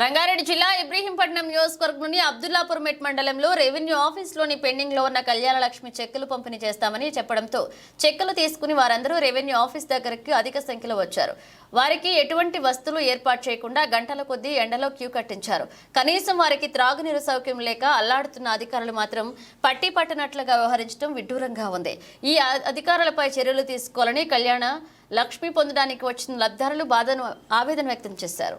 రంగారెడ్డి జిల్లా ఇబ్రహీంపట్నం నియోజకవర్గంలోని అబ్దుల్లాపూర్ మెట్ మండలంలో రెవెన్యూ ఆఫీస్లోని పెండింగ్లో ఉన్న కళ్యాణ లక్ష్మి చెక్కులు పంపిణీ చేస్తామని చెప్పడంతో చెక్కులు తీసుకుని వారందరూ రెవెన్యూ ఆఫీస్ దగ్గరకు అధిక సంఖ్యలో వచ్చారు. వారికి ఎటువంటి వస్తువులు ఏర్పాటు చేయకుండా గంటల కొద్దీ ఎండలో క్యూ కట్టించారు. కనీసం వారికి త్రాగునీరు సౌక్యం లేక అల్లాడుతున్న అధికారులు మాత్రం పట్టి పట్టనట్లుగా వ్యవహరించడం విడ్డూరంగా ఉంది. ఈ అధికారులపై చర్యలు తీసుకోవాలని కళ్యాణ లక్ష్మి పొందడానికి వచ్చిన లబ్ధారులు బాధను ఆవేదన వ్యక్తం చేశారు.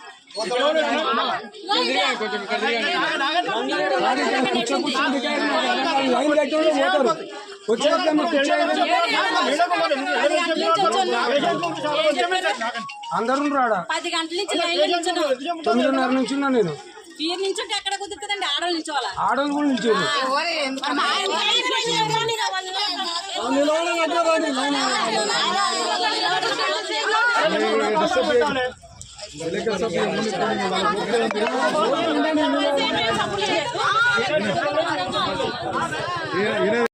అందరూ రాడా పది గంటల నుంచి తొమ్మిదిన్నర నుంచి ఉన్నా నేను నిల్చుంటే ఎక్కడ కుదురుతుందండి ఆడవాళ్ళు నిల్చోవాలా ఆడవాళ్ళు కూడా నిల్చోరు ఇరవై